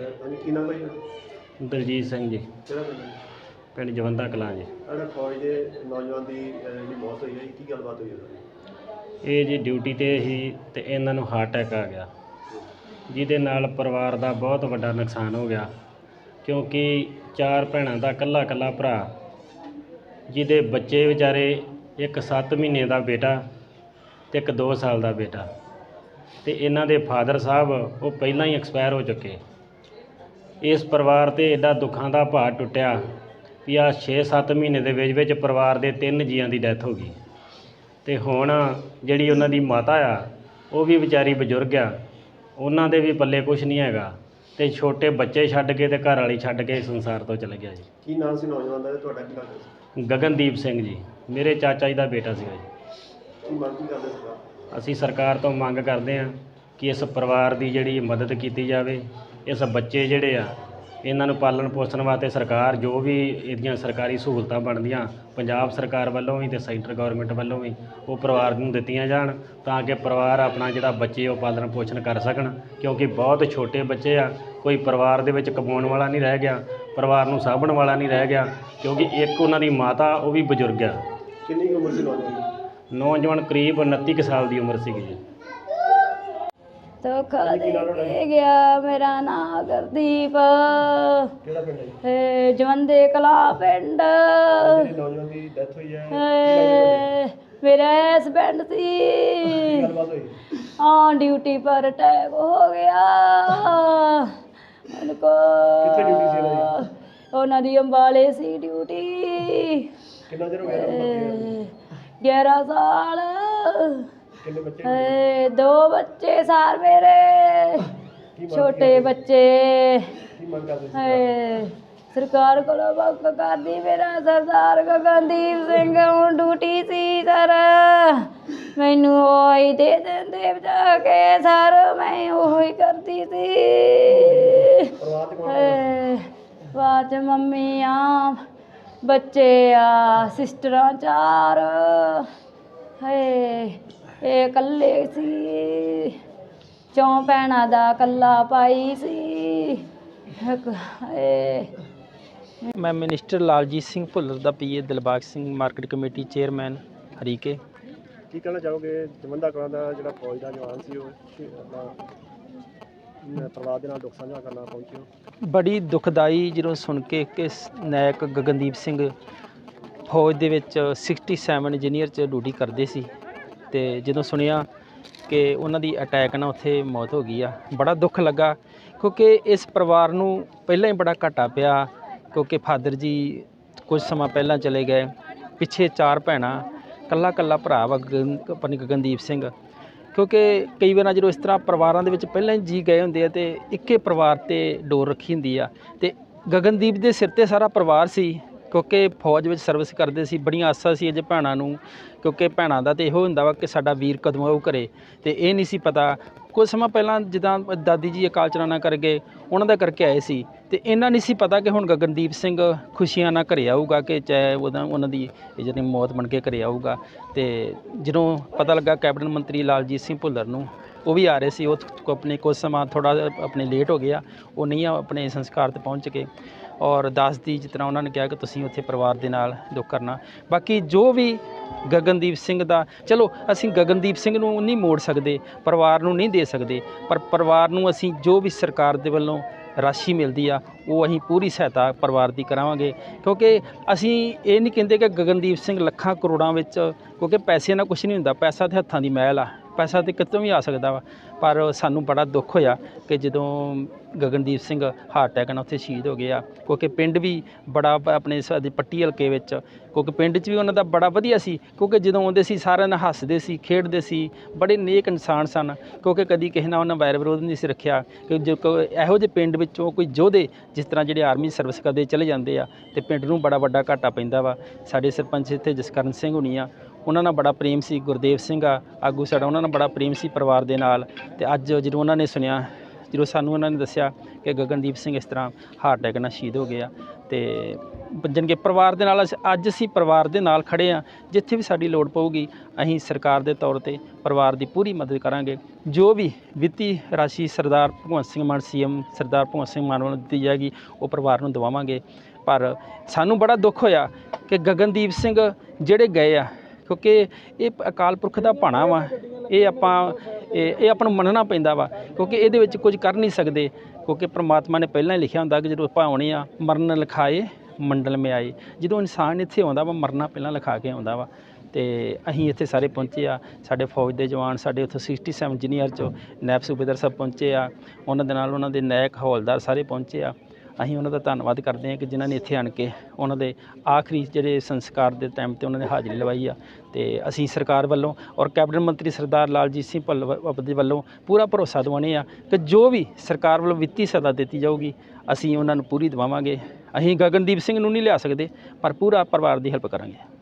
ਹਾਂਜੀ ਕੀ ਨਾਮ ਹੈ ਜੀ? ਦਲਜੀਤ ਸਿੰਘ ਜੀ। ਕਿਹੜਾ ਪਿੰਡ ਹੈ? ਪਿੰਡ ਜਵੰਦਾ ਕਲਾਂ ਜੀ। ਜਿਹੜਾ ਫੌਜ ਦੇ ਨੌਜਵਾਨ ਦੀ ਅਹ, ਜਿਹੜੀ ਮੌਤ ਹੋਈ ਹੈ ਜੀ, ਕੀ ਗੱਲਬਾਤ ਹੋਈ ਹੈ ਇਹ ਜੀ ਡਿਊਟੀ ਤੇ ਸੀ ਤੇ ਇਹਨਾਂ ਨੂੰ ਹਾਰਟ ਅਟੈਕ ਆ ਗਿਆ। ਜਿਹਦੇ ਨਾਲ ਪਰਿਵਾਰ ਦਾ ਬਹੁਤ ਵੱਡਾ ਨੁਕਸਾਨ ਹੋ ਗਿਆ। ਕਿਉਂਕਿ ਚਾਰ ਭੈਣਾਂ ਦਾ ਇਕੱਲਾ ਇਕੱਲਾ ਭਰਾ ਜਿਹਦੇ ਬੱਚੇ ਵਿਚਾਰੇ ਇੱਕ 7 ਮਹੀਨੇ ਦਾ ਬੇਟਾ ਤੇ ਇੱਕ 2 ਸਾਲ ਦਾ ਬੇਟਾ। ਤੇ ਇਹਨਾਂ ਦੇ ਫਾਦਰ ਸਾਹਿਬ ਉਹ ਪਹਿਲਾਂ ਹੀ ਐਕਸਪਾਇਰ ਹੋ ਚੁੱਕੇ। ਇਸ ਪਰਿਵਾਰ ਤੇ ਐਡਾ ਦੁੱਖਾਂ ਦਾ ਭਾਰ ਟੁੱਟਿਆ ਵੀ ਆ 6-7 ਮਹੀਨੇ ਦੇ ਵਿੱਚ ਵਿੱਚ ਪਰਿਵਾਰ ਦੇ ਤਿੰਨ ਜੀਆਂ ਦੀ ਡੈਥ ਹੋ ਗਈ। ਤੇ ਹੁਣ ਜਿਹੜੀ ਉਹਨਾਂ ਦੀ ਮਾਤਾ ਆ ਉਹ ਵੀ ਵਿਚਾਰੀ ਬਜ਼ੁਰਗ ਆ। ਉਹਨਾਂ ਦੇ ਵੀ ਪੱਲੇ ਕੁਝ ਨਹੀਂ ਹੈਗਾ। ਤੇ ਛੋਟੇ ਬੱਚੇ ਛੱਡ ਕੇ ਤੇ ਘਰ ਵਾਲੀ ਛੱਡ ਕੇ ਸੰਸਾਰ ਤੋਂ ਚਲੇ ਗਿਆ ਜੀ। ਕੀ ਨਾਮ ਸੀ ਨੌਜਵਾਨ ਦਾ ਤੇ ਤੁਹਾਡਾ ਕੀ ਲੱਗਦਾ ਸੀ? ਗਗਨਦੀਪ ਸਿੰਘ ਜੀ। ਮੇਰੇ ਚਾਚਾ ਜੀ ਦਾ ਬੇਟਾ ਸੀਗਾ ਜੀ। ਕੀ ਮੰਗ ਕੀ ਕਰਦੇ ਸਰਕਾਰ ਅਸੀਂ ਸਰਕਾਰ ਤੋਂ ਮੰਗ ਕਰਦੇ ਹਾਂ ਕਿ ਇਸ ਪਰਿਵਾਰ ਦੀ ਜਿਹੜੀ ਮਦਦ ਕੀਤੀ ਜਾਵੇ। ਇਸ ਬੱਚੇ ਜਿਹੜੇ ਆ ਇਹਨਾਂ ਨੂੰ ਪਾਲਣ ਪੋਸ਼ਣ ਵਾਸਤੇ ਸਰਕਾਰ ਜੋ ਵੀ ਇਹਦੀਆਂ ਸਰਕਾਰੀ ਸਹੂਲਤਾਂ ਬਣਦੀਆਂ ਪੰਜਾਬ ਸਰਕਾਰ ਵੱਲੋਂ ਵੀ ਤੇ ਸੈਂਟਰ ਗਵਰਨਮੈਂਟ ਵੱਲੋਂ ਵੀ ਉਹ ਪਰਿਵਾਰ ਨੂੰ ਦਿੱਤੀਆਂ ਜਾਣ ਤਾਂ ਕਿ ਪਰਿਵਾਰ ਆਪਣਾ ਜਿਹੜਾ ਬੱਚੇ ਉਹ ਪਾਲਣ ਪੋਸ਼ਣ ਕਰ ਸਕਣ। ਕਿਉਂਕਿ ਬਹੁਤ ਛੋਟੇ ਬੱਚੇ ਆ ਕੋਈ ਪਰਿਵਾਰ ਦੇ ਵਿੱਚ ਕਮਾਉਣ ਵਾਲਾ ਨਹੀਂ ਰਹਿ ਗਿਆ ਪਰਿਵਾਰ ਨੂੰ ਸਾਂਭਣ ਵਾਲਾ ਨਹੀਂ ਰਹਿ ਗਿਆ ਕਿਉਂਕਿ ਇੱਕ ਉਹਨਾਂ ਦੀ ਮਾਤਾ ਉਹ ਵੀ ਬਜ਼ੁਰਗ ਆ। ਕਿੰਨੀ ਕੁ ਉਮਰ ਸੀ ਨੌਜਵਾਨ ਨੌਜਵਾਨ ਕਰੀਬ 29 ਕੁ ਸਾਲ ਦੀ ਉਮਰ ਸੀਗੀ ਜੀ। ਧੋਖਾ ਦੇ ਕੇ ਗਿਆ ਮੇਰਾ ਨਾਂ ਗੁਰਦੀਪ। ਕਿਹੜਾ ਪਿੰਡ ਹੈ ਜੀ? ਏ ਜਵੰਦੇ ਕਲਾ ਪਿੰਡ। ਜਿਹੜੀ ਨੌਜਵਾਨ ਦੀ ਡੈਥ ਹੋਈ ਹੈ। ਏ ਮੇਰਾ ਹਸਬੈਂਡ ਸੀ ਕੀ ਗੱਲਬਾਤ ਹੋਈ? ਆ ਡਿਊਟੀ ਪਰ ਅਟੈਕ ਹੋ ਗਿਆ। ਉਹਨਾਂ ਕੋ ਕਿੱਥੇ duty ਸੀ ਇਹਨਾਂ ਉਹਨਾਂ ਦੀ ਅੰਬਾਲੇ ਸੀ ਡਿਊਟੀ ਕਿੰਨਾ ਚਿਰ ਹੋ ਗਿਆ ਇਹਨਾਂ ਨੂੰ? 11 ਸਾਲ। ਕਿੰਨੇ ਬੱਚੇ ਏ ਦੋ ਬੱਚੇ ਸਾਰ ਮੇਰੇ ਛੋਟੇ ਬੱਚੇ। ਕੀ ਮੰਗ ਕਰਦੇ ਸੀ? ਹਾਏ ਸਰਕਾਰ ਕੋਲੋਂ ਮੰਗ ਕਰਦੀ ਮੇਰਾ ਸਰਦਾਰ ਗਗਨਦੀਪ ਸਿੰਘ ਹੁਣ ਡਿਊਟੀ ਸੀ ਸਰ। ਮੈਨੂੰ ਉਹ ਦੇ ਦਿੰਦੇ ਬਚਾ ਕੇ ਸਰ ਮੈਂ ਉਹ ਕਰਦੀ ਸੀ। ਪਰਿਵਾਰ ਚ ਕੌਣ ਹਾਏ ਬਾਅਦ ਚ ਮੰਮੀ ਆ ਬੱਚੇ ਆ ਸਿਸਟਰਾਂ ਚਾਰ। ਇਹ ਇਕੱਲੇ ਸੀ। ਚੌਂ ਭੈਣਾਂ ਦਾ ਕੱਲਾ ਪਾਈ ਸੀ। ਹਾਏ। ਮੈਂ ਮਿਨਿਸਟਰ ਲਾਲਜੀਤ ਸਿੰਘ ਭੁੱਲਰ ਦਾ PA Dilbagh Singh market committee chairman Harike. ਕੀ ਕਹਿਣਾ ਚਾਹੋਗੇ? ਜਮੰਦਾ ਕਲਾਂ ਦਾ ਜਿਹੜਾ ਫੌਜ ਦਾ ਜਵਾਨ ਸੀ ਉਹ ਕਿ ਆਪਣਾ ਅਮ ਪਰਿਵਾਰ ਦੇ ਨਾਲ ਦੁੱਖ ਸਾਂਝਾ ਕਰਨਾ ਪਹੁੰਚਿਓ? ਬੜੀ ਦੁਖਦਾਈ ਜਦੋਂ ਸੁਣ ਕੇ ਕਿ ਸ- ਨਾਇਕ ਗਗਨਦੀਪ ਸਿੰਘ ਫੌਜ ਦੇ ਵਿੱਚ 67 ਇੰਜੀਨੀਅਰ ਚ ਡਿਊਟੀ ਕਰਦੇ ਸੀ। ਤੇ ਜਦੋਂ ਸੁਣਿਆ ਕਿ ਉਹਨਾਂ ਦੀ ਅਟੈਕ ਨਾਲ ਉੱਥੇ ਮੌਤ ਹੋ ਗਈ ਆ, ਬੜਾ ਦੁੱਖ ਲੱਗਾ, ਕਿਉਂਕਿ ਇਸ ਪਰਿਵਾਰ ਨੂੰ ਪਹਿਲਾਂ ਹੀ ਬੜਾ ਘਾਟਾ ਪਿਆ, ਕਿਉਂਕਿ ਫਾਦਰ ਜੀ ਕੁਝ ਸਮਾਂ ਪਹਿਲਾਂ ਚਲੇ ਗਏ, ਪਿੱਛੇ ਚਾਰ ਭੈਣਾਂ ਕੱਲਾ ਕੱਲਾ ਭਰਾ ਵਾ ਗਗਨ ਆਪਣੀ ਗਗਨਦੀਪ ਸਿੰਘ, ਕਿਉਂਕਿ ਕਈ ਵਾਰ ਜਦੋਂ ਇਸ ਤਰ੍ਹਾਂ ਪਰਿਵਾਰਾਂ ਦੇ ਵਿੱਚ ਪਹਿਲਾਂ ਹੀ ਜੀ ਗਏ ਹੁੰਦੇ ਆ ਤੇ ਇੱਕੇ ਪਰਿਵਾਰ ਤੇ ਡੋਰ ਰੱਖੀ ਹੁੰਦੀ ਆ, ਤੇ ਗਗਨਦੀਪ ਦੇ ਸਿਰ ਤੇ ਸਾਰਾ ਪਰਿਵਾਰ ਸੀ ਕਿਉਂਕਿ ਫੌਜ ਵਿੱਚ ਸਰਵਿਸ ਕਰਦੇ ਸੀ, ਬੜੀਆਂ ਆਸਾਂ ਸੀ ਅਜੇ ਭੈਣਾਂ ਨੂੰ, ਕਿਉਂਕਿ ਭੈਣਾਂ ਦਾ ਤੇ ਇਹੋ ਹੁੰਦਾ ਵਾ ਕਿ ਸਾਡਾ ਵੀਰ ਕਦੋਂ ਆਊ ਘਰੇ ਤੇ ਇਹ ਨਹੀਂ ਸੀ ਪਤਾ। ਕੁਝ ਸਮਾਂ ਪਹਿਲਾਂ ਜਿੱਦਾਂ ਦਾਦੀ ਜੀ ਅਕਾਲ ਚਲਾਣਾ ਕਰ ਗਏ, ਉਹਨਾਂ ਦਾ ਕਰਕੇ ਆਏ ਸੀ ਤੇ ਇਹਨਾਂ ਨਹੀਂ ਸੀ ਪਤਾ ਕਿ ਹੁਣ ਗਗਨਦੀਪ ਸਿੰਘ ਖੁਸ਼ੀਆਂ ਨਾਲ ਘਰੇ ਆਊਗਾ ਕਿ ਚਾਹੇ ਉਹਦਾ, ਉਹਨਾਂ ਦੀ ਇਹ ਜਿਹੜੀ ਮੌਤ ਬਣ ਕੇ ਘਰੇ ਆਊਗਾ। ਤੇ ਜਦੋਂ ਪਤਾ ਲੱਗਾ ਕੈਬਨਿਟ ਮੰਤਰੀ ਲਾਲਜੀਤ ਸਿੰਘ ਭੁੱਲਰ ਨੂੰ, ਉਹ ਵੀ ਆ ਰਹੇ ਸੀ, ਉਹ ਆਪਣੇ ਕੁਝ ਸਮਾਂ ਥੋੜਾ ਆਪਣੇ ਲੇਟ ਹੋ ਗਿਆ, ਉਹ ਨਹੀਂ ਆ ਆਪਣੇ ਸੰਸਕਾਰ ਤੇ ਪਹੁੰਚ ਕੇ। ਔਰ ਦਾਸ ਦੀ ਜਿਸ ਤਰ੍ਹਾਂ ਉਹਨਾਂ ਨੇ ਕਿਹਾ ਕਿ ਤੁਸੀਂ ਉੱਥੇ ਪਰਿਵਾਰ ਦੇ ਨਾਲ ਦੁੱਖ ਕਰਨਾ। ਬਾਕੀ ਜੋ ਵੀ ਗਗਨਦੀਪ ਸਿੰਘ ਦਾ, ਚਲੋ ਅਸੀਂ ਗਗਨਦੀਪ ਸਿੰਘ ਨੂੰ ਨਹੀਂ ਮੋੜ ਸਕਦੇ, ਪਰਿਵਾਰ ਨੂੰ ਨਹੀਂ ਦੇ ਸਕਦੇ, ਪਰ ਪਰਿਵਾਰ ਨੂੰ ਅਸੀਂ ਜੋ ਵੀ ਸਰਕਾਰ ਦੇ ਵੱਲੋਂ ਰਾਸ਼ੀ ਮਿਲਦੀ ਆ, ਉਹ ਅਸੀਂ ਪੂਰੀ ਸਹਾਇਤਾ ਪਰਿਵਾਰ ਦੀ ਕਰਾਵਾਂਗੇ। ਕਿਉਂਕਿ ਅਸੀਂ ਇਹ ਨਹੀਂ ਕਹਿੰਦੇ ਕਿ ਗਗਨਦੀਪ ਸਿੰਘ ਲੱਖਾਂ ਕਰੋੜਾਂ ਵਿੱਚ, ਕਿਉਂਕਿ ਪੈਸੇ ਨਾਲ ਕੁਝ ਨਹੀਂ ਹੁੰਦਾ, ਪੈਸਾ ਤੇ ਹੱਥਾਂ ਦੀ ਮਹਿਲ ਆ। ਪੈਸਾ ਤੇ ਕਿਤੋਂ ਵੀ ਆ ਸਕਦਾ ਵਾ। ਪਰ ਸਾਨੂੰ ਬੜਾ ਦੁੱਖ ਹੋਇਆ ਕਿ ਜਦੋਂ ਗਗਨਦੀਪ ਸਿੰਘ ਹਾਰਟ ਅਟੈਕ ਨਾਲ ਉੱਥੇ ਸ਼ਹੀਦ ਹੋ ਗਏ ਆ, ਕਿਉਂਕਿ ਪਿੰਡ ਵੀ ਬੜਾ ਪ- ਆਪਣੇ ਸਾਡੇ ਪੱਟੀ ਹਲਕੇ ਵਿੱਚ, ਕਿਉਂਕਿ ਪਿੰਡ 'ਚ ਵੀ ਉਹਨਾਂ ਦਾ ਬੜਾ ਵਧੀਆ ਸੀ, ਕਿਉਂਕਿ ਜਦੋਂ ਆਉਂਦੇ ਸੀ ਸਾਰਿਆਂ ਨਾਲ ਹੱਸਦੇ ਸੀ, ਖੇਡਦੇ ਸੀ, ਬੜੇ ਨੇਕ ਇਨਸਾਨ ਸਨ। ਕਿਉਂਕਿ ਕਦੀ ਕਿਸੇ ਨਾਲ ਉਹਨਾਂ ਵੈਰ ਵਿਰੋਧ ਨਹੀਂ ਸੀ ਰੱਖਿਆ, ਕਿ ਜੋ ਕੋਈ ਇਹੋ ਜਿਹੇ ਪਿੰਡ ਵਿੱਚੋਂ ਕੋਈ ਯੋਧੇ ਜਿਸ ਤਰ੍ਹਾਂ ਜਿਹੜੇ ਆਰਮੀ ਸਰਵਿਸ ਕਰਦੇ ਚਲੇ ਜਾਂਦੇ ਆ, ਤੇ ਪਿੰਡ ਨੂੰ ਬੜਾ ਵੱਡਾ ਘਾਟਾ ਪੈਂਦਾ ਵਾ। ਸਾਡੇ ਸਰਪੰਚ ਇੱਥੇ ਜਸਕਰਨ ਸਿੰਘ ਹੁਣੀ ਆ ਉਹਨਾਂ ਨਾਲ ਬੜਾ ਪ੍ਰੇਮ ਸੀ, ਗੁਰਦੇਵ ਸਿੰਘ ਆ, ਆਗੂ ਸਾਡਾ, ਉਹਨਾਂ ਨਾਲ ਬੜਾ ਪ੍ਰੇਮ ਸੀ ਪਰਿਵਾਰ ਦੇ ਨਾਲ ਤੇ ਅੱਜ ਜਦੋਂ ਉਹਨਾਂ ਨੇ ਸੁਣਿਆ, ਜਦੋਂ ਸਾਨੂੰ ਉਹਨਾਂ ਨੇ ਦੱਸਿਆ ਕਿ ਗਗਨਦੀਪ ਸਿੰਘ ਇਸ ਤਰ੍ਹਾਂ ਹਾਰਟ ਅਟੈਕ ਨਾਲ ਸ਼ਹੀਦ ਹੋ ਗਏ ਆ ਤੇ ਜਾਣੀ ਪਰਿਵਾਰ ਦੇ ਨਾਲ ਅਸੀਂ- ਅੱਜ ਅਸੀਂ ਪਰਿਵਾਰ ਦੇ ਨਾਲ ਖੜੇ ਆ, ਜਿੱਥੇ ਵੀ ਸਾਡੀ ਲੋੜ ਪਊਗੀ, ਅਸੀਂ ਸਰਕਾਰ ਦੇ ਤੌਰ ਤੇ ਪਰਿਵਾਰ ਦੀ ਪੂਰੀ ਮਦਦ ਕਰਾਂਗੇ। ਜੋ ਵੀ ਵਿੱਤੀ ਰਾਸ਼ੀ ਸਰਦਾਰ ਭਗਵੰਤ ਸਿੰਘ ਮਾਨ, ਸੀਐਮ ਸਰਦਾਰ ਭਗਵੰਤ ਸਿੰਘ ਮਾਨ ਵੱਲੋਂ ਦਿੱਤੀ ਜਾਏਗੀ, ਉਹ ਪਰਿਵਾਰ ਨੂੰ ਦਵਾਵਾਂਗੇ। ਪਰ ਸਾਨੂੰ ਬੜਾ ਦੁੱਖ ਹੋਇਆ ਕਿ ਗਗਨਦੀਪ ਸਿੰਘ ਜਿਹੜੇ ਗਏ ਆ ਕਿਉਂਕਿ ਇਹ ਅਕਾਲ ਪੁਰਖ ਦਾ ਭਾਣਾ ਵਾ। ਇਹ ਆਪਾਂ, ਇਹ ਇਹ ਆਪਾਂ ਨੂੰ ਮੰਨਣਾ ਪੈਂਦਾ ਵਾ। ਕਿਉਂਕਿ ਇਹਦੇ ਵਿੱਚ ਕੁਝ ਕਰ ਨਹੀਂ ਸਕਦੇ। ਕਿਉਂਕਿ ਪ੍ਰਮਾਤਮਾ ਨੇ ਪਹਿਲਾਂ ਹੀ ਲਿਖਿਆ ਹੁੰਦਾ ਕਿ ਜਦੋਂ ਆਪਾਂ ਆਉਣੇ ਆ, ਮਰਨ ਲਿਖਾਏ, ਮੰਡਲ ਮੇ ਆਏ। ਜਦੋਂ ਇਨਸਾਨ ਇੱਥੇ ਆਉਂਦਾ ਵਾ, ਮਰਨਾ ਪਹਿਲਾਂ ਲਿਖਾ ਕੇ ਆਉਂਦਾ ਵਾ। ਤੇ ਅਸੀਂ ਇੱਥੇ ਸਾਰੇ ਪਹੁੰਚੇ ਆ। ਸਾਡੇ ਫੌਜ ਦੇ ਜਵਾਨ, ਸਾਡੇ ਉੱਥੋਂ 67 ਇੰਜੀਨੀਅਰ ਚੋਂ ਨੈਬ ਸੂਬੇਦਾਰ ਸਾਹਿਬ ਪਹੁੰਚੇ ਆ। ਉਹਨਾਂ ਦੇ ਨਾਲ ਉਹਨਾਂ ਦੇ ਨਾਇਕ ਹੌਲਦਾਰ ਸਾਰੇ ਪਹੁੰਚੇ ਆ। ਅਸੀਂ ਉਹਨਾਂ ਦਾ ਧੰਨਵਾਦ ਕਰਦੇ ਹਾਂ ਕਿ ਜਿਨ੍ਹਾਂ ਨੇ ਇੱਥੇ ਆਣ ਕੇ ਉਹਨਾਂ ਦੇ ਆਖਰੀ ਜਿਹੜੇ ਸੰਸਕਾਰ ਦੇ ਟਾਈਮ ਤੇ ਉਹਨਾਂ ਨੇ ਹਾਜ਼ਰੀ ਲਵਾਈ ਆ। ਅਤੇ ਅਸੀਂ ਸਰਕਾਰ ਵੱਲੋਂ ਔਰ ਕੈਬਨਿਟ ਮੰਤਰੀ ਸਰਦਾਰ ਲਾਲਜੀਤ ਸਿੰਘ ਭੁੱਲਰ ਦੇ ਵੱਲੋਂ ਪੂਰਾ ਭਰੋਸਾ ਦਿਵਾਉਂਦੇ ਆ ਕਿ ਜੋ ਵੀ ਸਰਕਾਰ ਵੱਲੋਂ ਵਿੱਤੀ ਸਹਾਇਤਾ ਦਿੱਤੀ ਜਾਊਗੀ, ਅਸੀਂ ਉਹਨਾਂ ਨੂੰ ਪੂਰੀ ਦਿਵਾਵਾਂਗੇ। ਅਸੀਂ ਗਗਨਦੀਪ ਸਿੰਘ ਨੂੰ ਨਹੀਂ ਲਿਆ ਸਕਦੇ, ਪਰ ਪੂਰਾ ਪਰਿਵਾਰ ਦੀ ਹੈਲਪ ਕਰਾਂਗੇ।